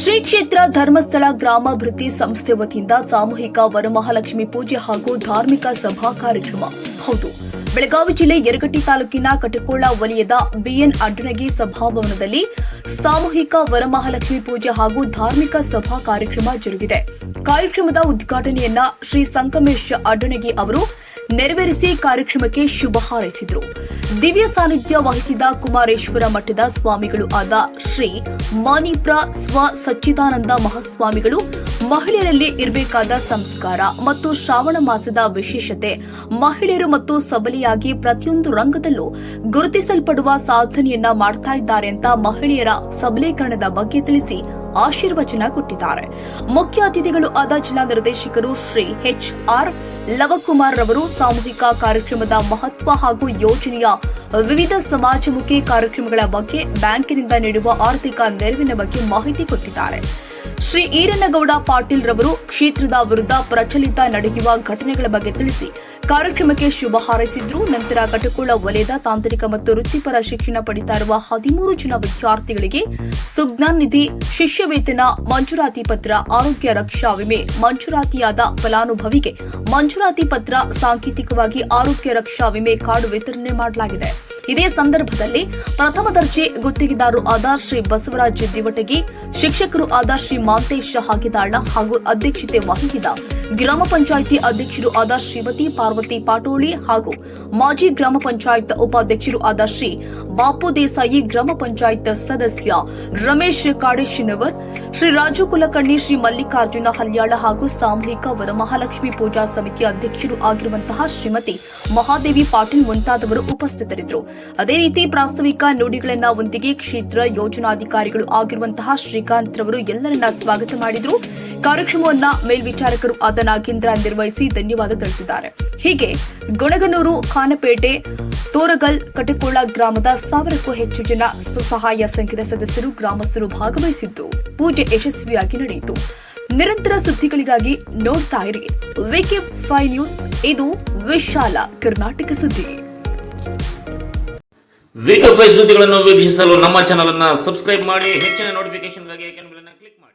ಶ್ರೀ ಕ್ಷೇತ್ರ ಧರ್ಮಸ್ಥಳ ಗ್ರಾಮಾಭಿವೃದ್ಧಿ ಸಂಸ್ಥೆ ವತಿಯಿಂದ ಸಾಮೂಹಿಕ ವರಮಹಾಲಕ್ಷ್ಮಿ ಪೂಜೆ ಹಾಗೂ ಧಾರ್ಮಿಕ ಸಭಾ ಕಾರ್ಯಕ್ರಮ. ಹೌದು, ಬೆಳಗಾವಿ ಜಿಲ್ಲೆ ಯರಗಟ್ಟಿ ತಾಲೂಕಿನ ಕಟಕೋಳ ವಲಯದ ಬಿಎನ್ ಅಡ್ಡಣಗಿ ಸಭಾಭವನದಲ್ಲಿ ಸಾಮೂಹಿಕ ವರಮಹಾಲಕ್ಷ್ಮಿ ಪೂಜೆ ಹಾಗೂ ಧಾರ್ಮಿಕ ಸಭಾ ಕಾರ್ಯಕ್ರಮ ಜರುಗಿದೆ. ಕಾರ್ಯಕ್ರಮದ ಉದ್ಘಾಟನೆಯನ್ನ ಶ್ರೀ ಸಂಕಮೇಶ್ ಅಡ್ಡಣಗಿ ಅವರು ನೆರವೇರಿಸಿ ಕಾರ್ಯಕ್ರಮಕ್ಕೆ ಶುಭ ಹಾರೈಸಿದರು. ದಿವ್ಯ ಸಾನ್ನಿಧ್ಯ ವಹಿಸಿದ ಕುಮಾರೇಶ್ವರ ಮಠದ ಸ್ವಾಮಿಗಳು ಆದ ಶ್ರೀ ಮಾನಿಪ್ರ ಸ್ವ ಸಚ್ಚಿದಾನಂದ ಮಹಾಸ್ವಾಮಿಗಳು, ಮಹಿಳೆಯರಲ್ಲಿ ಇರಬೇಕಾದ ಸಂಸ್ಕಾರ ಮತ್ತು ಶ್ರಾವಣ ಮಾಸದ ವಿಶೇಷತೆ, ಮಹಿಳೆಯರು ಮತ್ತು ಸಬಲಿಯಾಗಿ ಪ್ರತಿಯೊಂದು ರಂಗದಲ್ಲೂ ಗುರುತಿಸಲ್ಪಡುವ ಸಾಧನೆಯನ್ನ ಮಾಡ್ತಾ ಇದ್ದಾರೆ ಅಂತ ಮಹಿಳೆಯರ ಸಬಲೀಕರಣದ ಬಗ್ಗೆ ತಿಳಿಸಿ ಆಶೀರ್ವಚನ ಕೊಟ್ಟಿದ್ದಾರೆ. ಮುಖ್ಯ ಅತಿಥಿಗಳು ಆದ ಜಿಲ್ಲಾ ನಿರ್ದೇಶಕರು ಶ್ರೀ ಎಚ್ ಆರ್ ಲವಕುಮಾರ್ ರವರು ಸಾಮೂಹಿಕ ಕಾರ್ಯಕ್ರಮದ ಮಹತ್ವ ಹಾಗೂ ಯೋಜನೆಯ ವಿವಿಧ ಸಮಾಜಮುಖಿ ಕಾರ್ಯಕ್ರಮಗಳ ಬಗ್ಗೆ ಬ್ಯಾಂಕಿನಿಂದ ನೀಡುವ ಆರ್ಥಿಕ ನೆರವಿನ ಬಗ್ಗೆ ಮಾಹಿತಿ ಕೊಟ್ಟಿದ್ದಾರೆ. ಶ್ರೀ ಈರನಗೌಡ ಪಾಟೀಲ್ ರವರು ಕ್ಷೇತ್ರದ ವಿರುದ್ಧ ಪ್ರಚಲಿತ ನಡೆಯುವ ಘಟನೆಗಳ ಬಗ್ಗೆ ತಿಳಿಸಿ ಕಾರ್ಯಕ್ರಮಕ್ಕೆ ಶುಭ ಹಾರೈಸಿದ್ರು. ನಂತರ ಕಟಕೋಳ ವಲಯದ ತಾಂತ್ರಿಕ ಮತ್ತು ವೃತ್ತಿಪರ ಶಿಕ್ಷಣ ಪಡಿತಾ ಇರುವ ಹದಿಮೂರು ಜನ ವಿದ್ಯಾರ್ಥಿಗಳಿಗೆ ಸುಜ್ಞಾನ್ ನಿಧಿ ಶಿಷ್ಯ ವೇತನ ಮಂಜೂರಾತಿ ಪತ್ರ, ಆರೋಗ್ಯ ರಕ್ಷಾ ವಿಮೆ, ಮಂಜೂರಾತಿಯಾದ ಫಲಾನುಭವಿಗೆ ಮಂಜೂರಾತಿ ಪತ್ರ ಸಾಂಕೇತಿಕವಾಗಿ ಆರೋಗ್ಯ ರಕ್ಷಾ ವಿಮೆ ಕಾರ್ಡ್ ವಿತರಣೆ ಮಾಡಲಾಗಿದೆ. ಇದೇ ಸಂದರ್ಭದಲ್ಲಿ ಪ್ರಥಮ ದರ್ಜೆ ಗುತ್ತಿಗೆದಾರರು ಆಧಾರ್ ಶ್ರೀ ಬಸವರಾಜ್ ದಿವಟಗಿ ಶಿಕ್ಷಕರು ಆಧಾರ್ ಶ್ರೀ ಮಾಂತೇಶ್ ಹಾಕಿದಾಳ ಹಾಗೂ ಅಧ್ಯಕ್ಷತೆ ವಹಿಸಿದ ಗ್ರಾಮ ಪಂಚಾಯಿತಿ ಅಧ್ಯಕ್ಷರು ಆದ ಶ್ರೀಮತಿ ಪಾರ್ವತಿ ಪಾಟೋಳಿ ಹಾಗೂ ಮಾಜಿ ಗ್ರಾಮ ಪಂಚಾಯತ್ ಉಪಾಧ್ಯಕ್ಷರು ಆದ ಶ್ರೀ ಬಾಪು ದೇಸಾಯಿ ಗ್ರಾಮ ಪಂಚಾಯತ್ ಸದಸ್ಯ ರಮೇಶ್ ಕಾಡೇಶಿನವರ್, ಶ್ರೀ ರಾಜು ಕುಲಕರ್ಣಿ ಶ್ರೀ ಮಲ್ಲಿಕಾರ್ಜುನ ಹಲ್ಯಾಳ ಹಾಗೂ ಸಾಮೂಹಿಕ ವರಮಹಾಲಕ್ಷ್ಮಿ ಪೂಜಾ ಸಮಿತಿ ಅಧ್ಯಕ್ಷರು ಆಗಿರುವಂತಹ ಶ್ರೀಮತಿ ಮಹಾದೇವಿ ಪಾಟೀಲ್ ಮುಂತಾದವರು ಉಪಸ್ಥಿತರಿದ್ದರು. ಅದೇ ರೀತಿ ಪ್ರಾಸ್ತಾವಿಕ ನುಡಿಗಳನ್ನ ಒಂದಿಗೆ ಕ್ಷೇತ್ರ ಯೋಜನಾಧಿಕಾರಿಗಳು ಆಗಿರುವಂತಹ ಶ್ರೀಕಾಂತ್ ರವರು ಎಲ್ಲರನ್ನ ಸ್ವಾಗತ ಮಾಡಿದ್ರು. ಕಾರ್ಯಕ್ರಮವನ್ನ ಮೇಲ್ವಿಚಾರಕರು ಆದ ನಾಗೇಂದ್ರ ನಿರ್ವಹಿಸಿ ಧನ್ಯವಾದ ತಿಳಿಸಿದ್ದಾರೆ. ಹೀಗೆ ಗುಣಗನೂರು, ಖಾನಪೇಟೆ, ತೋರಗಲ್, ಕಟಕೋಳ ಗ್ರಾಮದ ಸಾವಿರಕ್ಕೂ ಹೆಚ್ಚು ಜನ ಸ್ವಸಹಾಯ ಸಂಘದ ಸದಸ್ಯರು ಗ್ರಾಮಸ್ಥರು ಭಾಗವಹಿಸಿದ್ದು ಪೂಜೆ ಯಶಸ್ವಿಯಾಗಿ ನಡೆಯಿತು. ನಿರಂತರ ಸುದ್ದಿಗಳಿಗಾಗಿ ನೋಡ್ತಾ ಇರಿ. ವಿಕೆ ಫೈ ನ್ಯೂಸ್, ಇದು ವಿಶಾಲ ಕರ್ನಾಟಕ ಸುದ್ದಿ. ವೀಕ್ ಸುದ್ದಿಗಳನ್ನು ವೀಕ್ಷಿಸಲು ನಮ್ಮ ಚಾನಲ್ ಅನ್ನು ಸಬ್ಸ್ಕ್ರೈಬ್ ಮಾಡಿ, ಹೆಚ್ಚಿನ ಅನ್ನು ಕ್ಲಿಕ್ ಮಾಡಿ.